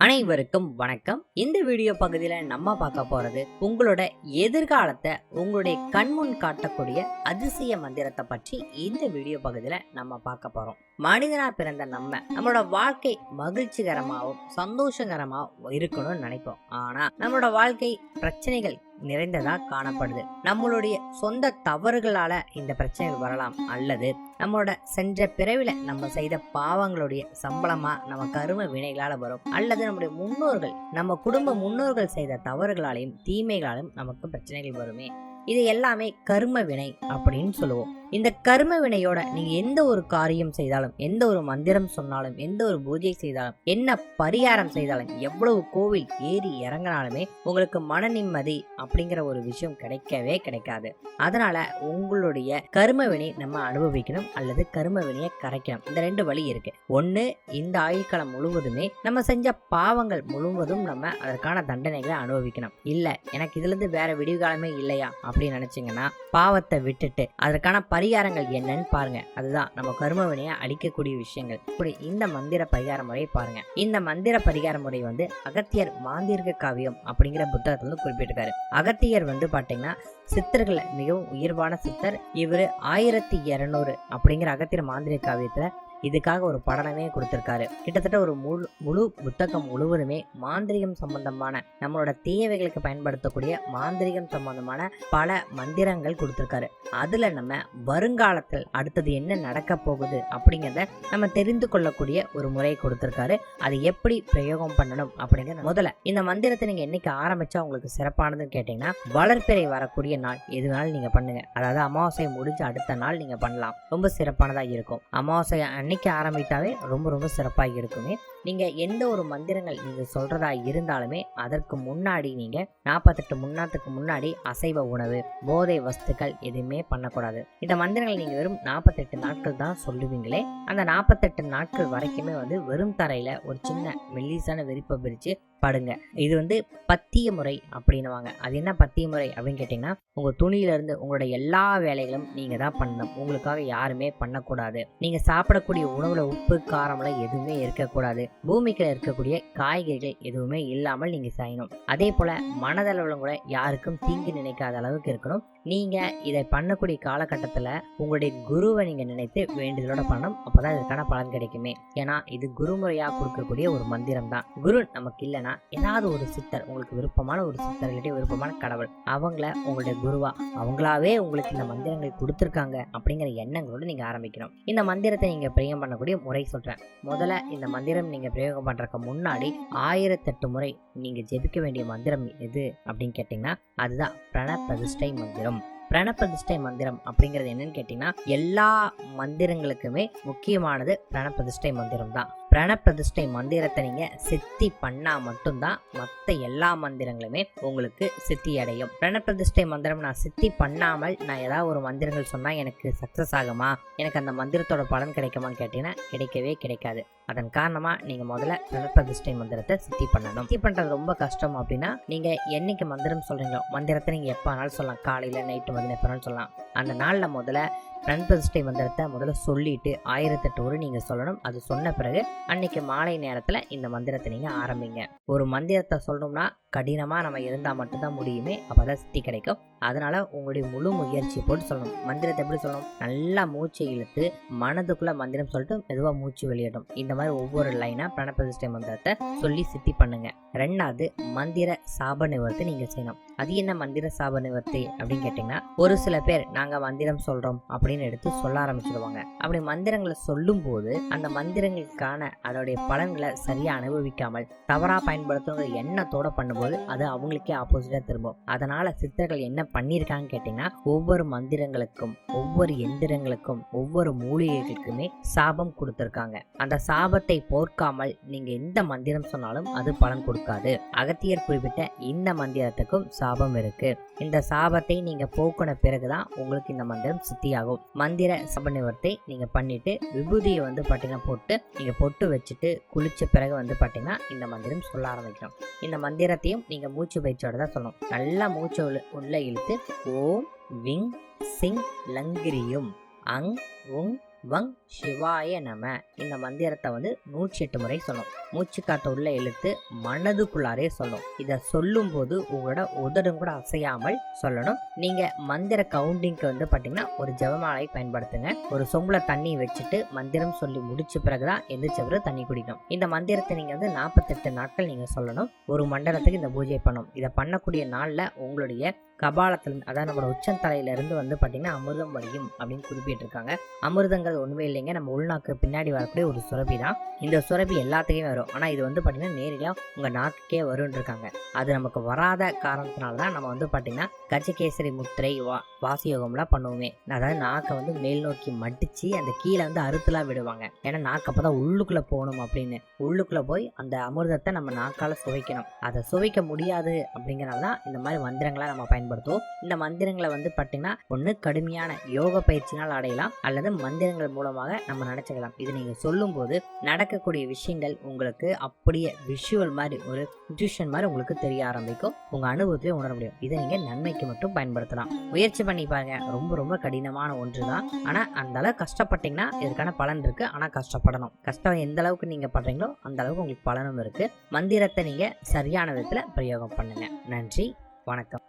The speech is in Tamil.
அனைவருக்கும் வணக்கம். இந்த வீடியோ பகுதியில நம்ம பார்க்க போறது உங்களோட எதிர்காலத்தை உங்களுடைய கண்முன் காட்டக்கூடிய அதிசய மந்திரத்தை பற்றி இந்த வீடியோ பகுதியில நம்ம பார்க்க போறோம். மனிதனா பிறந்த நம்ம நம்மளோட வாழ்க்கை மகிழ்ச்சிகரமாகவும் சந்தோஷகரமாகவும் இருக்கணும்னு நினைப்போம். ஆனா நம்மளோட வாழ்க்கை பிரச்சனைகள் நிறைந்ததாக காணப்படுது. நம்மளுடைய சொந்த தவறுகளால் இந்த பிரச்சனைகள் வரலாம். அல்லது நம்மளோட சென்ற பிறவில நம்ம செய்த பாவங்களுடைய சம்பளமா நம்ம கரும வினைகளால வரும். அல்லது நம்முடைய முன்னோர்கள் நம்ம குடும்ப முன்னோர்கள் செய்த தவறுகளாலையும் தீமைகளாலும் நமக்கு பிரச்சனைகள் வருமே. இது எல்லாமே கரும வினை அப்படின்னு சொல்லுவோம். இந்த கர்ம வினையோட நீங்க எந்த ஒரு காரியம் செய்தாலும் எந்த ஒரு மந்திரம் சொன்னாலும் எந்த ஒரு பூஜை செய்தாலும் என்ன பரிகாரம் செய்தாலும் எவ்வளவு கோவில் ஏறி இறங்கினாலுமே உங்களுக்கு மன நிம்மதி அப்படிங்கிற ஒரு விஷயம் கிடைக்கவே கிடைக்காது. அதனால உங்களுடைய கர்ம வினை நம்ம அனுபவிக்கணும் அல்லது கர்ம வினையை கரைக்கணும். இந்த ரெண்டு வழி இருக்கு. ஒன்னு இந்த ஆயுட்காலம் முழுவதுமே நம்ம செஞ்ச பாவங்கள் முழுவதும் நம்ம அதற்கான தண்டனைகளை அனுபவிக்கணும். இல்ல எனக்கு இதுல இருந்து வேற விடிவுகாலமே இல்லையா அப்படின்னு நினைச்சீங்கன்னா பாவத்தை விட்டுட்டு அதற்கான பரிகாரங்கள் என்னன்னு பாருங்க. அதுதான் நம்ம கர்ம வினையை அழிக்கக்கூடிய விஷயங்கள். இப்படி இந்த மந்திர பரிகார முறையை பாருங்க. இந்த மந்திர பரிகார முறை வந்து அகத்தியர் மாந்திரிக காவியம் அப்படிங்கிற புத்தகத்துல வந்து குறிப்பிட்டிருக்காரு. அகத்தியர் வந்து பாத்தீங்கன்னா சித்தர்களை மிகவும் உயர்வான சித்தர். இவர் ஆயிரத்தி இருநூறு அப்படிங்கிற அகத்தியர் மாந்திரிக காவியத்துல இதுக்காக ஒரு படனமே கொடுத்துருக்காரு. கிட்டத்தட்ட ஒரு முழு முழு புத்தகம் முழுவதுமே மாந்திரிகம் சம்பந்தமான நம்மளோட தேவைகளுக்கு பயன்படுத்தக்கூடிய மாந்திரிகம் சம்பந்தமான பல மந்திரங்கள் கொடுத்துருக்காரு. அதுல நம்ம வருங்காலத்தில் அடுத்தது என்ன நடக்க போகுது அப்படிங்கிறத நம்ம தெரிந்து கொள்ளக்கூடிய ஒரு முறை கொடுத்துருக்காரு. அதை எப்படி பிரயோகம் பண்ணணும் அப்படிங்கிற முதல்ல இந்த மந்திரத்தை நீங்க என்னைக்கு ஆரம்பிச்சா உங்களுக்கு சிறப்பானதுன்னு கேட்டீங்கன்னா வளர்ப்பிறை வரக்கூடிய நாள் எதுனாலும் நீங்க பண்ணுங்க. அதாவது அமாவாசை முடிஞ்ச அடுத்த நாள் நீங்க பண்ணலாம். ரொம்ப சிறப்பானதாக இருக்கும். அமாவாசை அன்னைக்கு ஆரம்பித்தாவே ரொம்ப ரொம்ப சிறப்பாக இருக்குமே. நீங்கள் எந்த ஒரு மந்திரங்கள் நீங்கள் சொல்கிறதா இருந்தாலுமே அதற்கு முன்னாடி நீங்கள் நாற்பத்தெட்டு முன்னாத்துக்கு முன்னாடி அசைவ உணவு போதை வஸ்துக்கள் எதுவுமே பண்ணக்கூடாது. இந்த மந்திரங்கள் நீங்கள் வெறும் நாற்பத்தெட்டு நாட்கள் தான் சொல்லுவீங்களே அந்த நாற்பத்தெட்டு நாட்கள் வரைக்குமே வந்து வெறும் தரையில் ஒரு சின்ன மெல்லிசான விரிப்பை பிரித்து படுங்க. இது வந்து பத்திய முறை அப்படின்னுவாங்க. அது என்ன பத்திய முறை அப்படின்னு கேட்டிங்கன்னா உங்கள் துணியிலேருந்து உங்களோட எல்லா வேலைகளும் நீங்கள் தான் பண்ணணும். உங்களுக்காக யாருமே பண்ணக்கூடாது. நீங்கள் சாப்பிடக்கூடிய உணவில் உப்பு காரம்லாம் எதுவுமே இருக்கக்கூடாது. பூமிக்குள்ள இருக்கக்கூடிய காய்கறிகள் எதுவுமே இல்லாமல் நீங்க செய்யணும் அதே போல மனதளவில் கூட யாருக்கும் தீங்கு நினைக்காத அளவுக்கு இருக்கணும். நீங்க இதை பண்ணக்கூடிய காலகட்டத்துல உங்களுடைய குருவை நீங்க நினைத்து வேண்டுதலோட பண்ணணும். அப்பதான் இதற்கான பலன் கிடைக்குமே. ஏன்னா இது குருமுறையா கொடுக்கக்கூடிய ஒரு மந்திரம் தான் குரு நமக்கு இல்லைன்னா ஏதாவது ஒரு சித்தர் உங்களுக்கு விருப்பமான ஒரு சித்தர்கிட்ட விருப்பமான கடவுள் அவங்கள உங்களுடைய குருவா அவங்களாவே உங்களுக்கு இந்த மந்திரங்கள் கொடுத்துருக்காங்க அப்படிங்கிற எண்ணங்களோட நீங்க ஆரம்பிக்கணும். இந்த மந்திரத்தை நீங்க பிரியம் பண்ணக்கூடிய முறை சொல்றேன். முதல்ல இந்த மந்திரம் நீங்க பிரயோகம் பண்றதுக்கு முன்னாடி ஆயிரத்தெட்டு முறை நீங்க ஜெபிக்க வேண்டிய மந்திரம் எது அப்படின்னு கேட்டீங்கன்னா அதுதான் பிரண பிரதிஷ்டை மந்திரம். பிரணப்பிரதிஷ்டை மந்திரம் அப்படிங்கிறது என்னன்னு கேட்டீங்கன்னா எல்லா மந்திரங்களுக்குமே முக்கியமானது பிரணப்பிரதிஷ்டை மந்திரம் தான். பிரணப்பிரதிஷ்டை மந்திரத்தை நீங்க சித்தி பண்ணா மட்டும்தான் மற்ற எல்லா மந்திரங்களுமே உங்களுக்கு சித்தி அடையும். பிரணப்பிரதிஷ்டை மந்திரம் நான் சித்தி பண்ணாமல் நான் ஏதாவது ஒரு மந்திரங்கள் சொன்னா எனக்கு சக்சஸ் ஆகுமா? எனக்கு அந்த மந்திரத்தோட பலன் கிடைக்குமான்னு கேட்டீங்கன்னா கிடைக்கவே கிடைக்காது. அதன் காரணமா நீங்க முதல்ல பிரதிஷ்டை மந்திரத்தை சித்தி பண்ணணும். சித்தி பண்றது ரொம்ப கஷ்டம் அப்படின்னா நீங்க என்னைக்கு மந்திரம் சொல்றீங்களோ மந்திரத்தை நீங்க எப்ப வேணாலும் சொல்லலாம். காலையில நைட்டு மதியம் எப்ப சொல்லலாம். அந்த நாள்ல முதல்ல பிரதிஷ்டை மந்திரத்தை முதல்ல சொல்லிட்டு ஆயிரத்தெட்டு ஒரு நீங்க சொல்லணும். அது சொன்ன பிறகு அன்னைக்கு மாலை நேரத்துல இந்த மந்திரத்தை நீங்க ஆரம்பிங்க. ஒரு மந்திரத்தை சொல்லணும்னா கடினமா நம்ம இருந்தா மட்டும்தான் முடியுமே அப்பதான் சித்தி கிடைக்கும். அதனால உங்களுடைய முழு முயற்சி போட்டு சொல்லணும். மந்திரத்தை எப்படி சொல்லணும்? நல்லா மூச்சை இழுத்து மனதுக்குள்ள மந்திரம் சொல்லிட்டு மெதுவா மூச்சு வெளியிடும் இந்த மாதிரி ஒவ்வொரு லைனா பிரணப்பிரதிஷ்டை மந்திரத்தை சொல்லி சித்தி பண்ணுங்க. ரெண்டாவது மந்திர சாப நிவர்த்தி நீங்க செய்யணும். அது என்ன மந்திர சாப நிவர்த்தி அப்படின்னு கேட்டிங்கன்னா ஒரு சில பேர் நாங்க மந்திரம் சொல்றோம் அப்படின்னு எடுத்து சொல்ல ஆரம்பிச்சிடுவாங்க அப்படி மந்திரங்களை சொல்லும் போது அந்த மந்திரங்களுக்கான அதோடைய பலன்களை சரியா அனுபவிக்காமல் தவறா பயன்படுத்துங்கிற எண்ணத்தோட பண்ணும்போது அது அவங்களுக்கே ஆப்போசிட்டா திரும்பும். அதனால சித்தர்கள் என்ன பண்ணியிருக்காங்கன்னு கேட்டிங்கன்னா ஒவ்வொரு மந்திரங்களுக்கும் ஒவ்வொரு எந்திரங்களுக்கும் ஒவ்வொரு மூலிகைகளுக்குமே சாபம் கொடுத்திருக்காங்க. அந்த சாப சாபத்தை போர்க்காமல் நீங்க எந்த மந்திரம் சொன்னாலும் அது பலன் கொடுக்காது. அகத்தியர் குறிப்பிட்ட இந்த மந்திரத்துக்கும் சாபம் இருக்கு. இந்த சாபத்தை நீங்க போக்குன பிறகுதான் உங்களுக்கு இந்த மந்திரம் சித்தியாகும். மந்திர சப நிவர்த்தி நீங்க பண்ணிட்டு விபூதியை வந்து பாத்தீங்கன்னா போட்டு நீங்க பொட்டு வச்சுட்டு குளிச்ச பிறகு வந்து பாத்தீங்கன்னா இந்த மந்திரம் சொல்ல ஆரம்பிக்கணும் இந்த மந்திரத்தையும் நீங்க மூச்சு பயிற்சியோட தான் சொல்லணும். நல்லா மூச்சு உள்ள இழுத்து ஓம் விங் சிங் லங்கிரியும். அங் உங் வங் சிவாய நம. இந்த மந்திரத்தை வந்து நூற்றி எட்டு முறை சொல்லணும் மூச்சு காற்று உள்ள இழுத்து மனதுக்குள்ளாரே சொல்லும் இதை சொல்லும்போது உங்களோட உதடும் கூட அசையாமல் சொல்லணும். நீங்க மந்திர கவுண்டிங்க்கு வந்து பாத்தீங்கன்னா ஒரு ஜபமாலை பயன்படுத்துங்க. ஒரு சொம்புல தண்ணி வச்சுட்டு மந்திரம் சொல்லி முடிச்ச பிறகுதான் எந்திரிச்சவரு தண்ணி குடிக்கணும். இந்த மந்திரத்தை நீங்க வந்து நாற்பத்தெட்டு நாட்கள் நீங்க சொல்லணும். ஒரு மண்டலத்துக்கு இந்த பூஜை பண்ணணும். இதை பண்ணக்கூடிய நாள்ல உங்களுடைய கபாலத்திலிருந்து அதாவது நம்மளோட உச்சந்தலையில இருந்து வந்து பாத்தீங்கன்னா அமிர்தம் வடியும் அப்படின்னு குறிப்பிட்டிருக்காங்க. அமிர்தங்கிறது ஒண்ணுமே இல்லைங்க. நம்ம உள்நாக்கு பின்னாடி வரக்கூடிய ஒரு சுரபி தான் இந்த சுரபி எல்லாத்துக்குமே வரும். ஆனா இது வந்து பாத்தீங்கன்னா நேரடியாக உங்க நாக்குக்கே வரும்னு இருக்காங்க அது நமக்கு வராத காரணத்தினால தான் நம்ம வந்து பாத்தீங்கன்னா கஜகேசரி முத்திரை வா வாசியோகம்லாம் பண்ணுவோமே. அதாவது நாக்கை வந்து மேல் நோக்கி மடித்து அந்த கீழே வந்து அறுத்துலாம் விடுவாங்க. ஏன்னா நாக்கு அப்பதான் உள்ளுக்குள்ள போகணும் அப்படின்னு. உள்ளுக்குள்ள போய் அந்த அமிர்தத்தை நம்ம நாக்கால சுவைக்கணும். அதை சுவைக்க முடியாது அப்படிங்கிறனால தான் இந்த மாதிரி மந்திரங்களை நம்ம பயன்படுத்துவோம். இந்த மந்திரங்களை வந்து பார்த்தீங்கன்னா ஒன்று கடுமையான யோக பயிற்சினால் அடையலாம். அல்லது மந்திரங்கள் மூலமாக நம்ம நினச்சிக்கலாம். இது நீங்கள் சொல்லும்போது நடக்கக்கூடிய விஷயங்கள் உங்களுக்கு அப்படியே விஷுவல் மாதிரி ஒரு இன்ட்யூஷன் மாதிரி உங்களுக்கு தெரிய ஆரம்பிக்கும். உங்கள் அனுபவத்திலே உணர முடியும். இதை நீங்கள் நன்மைக்கு மட்டும் பயன்படுத்தலாம். முயற்சி பண்ணி பாருங்க. ரொம்ப ரொம்ப கடினமான ஒன்று தான் ஆனால் அந்த அளவு கஷ்டப்பட்டீங்கன்னா இதுக்கான பலன் இருக்கு. ஆனால் கஷ்டப்படணும். கஷ்டம் எந்த அளவுக்கு நீங்கள் பண்ணுறீங்களோ அந்த அளவுக்கு உங்களுக்கு பலனும் இருக்கு. மந்திரத்தை நீங்கள் சரியான விதத்தில் பிரயோகம் பண்ணுங்க. நன்றி. வணக்கம்.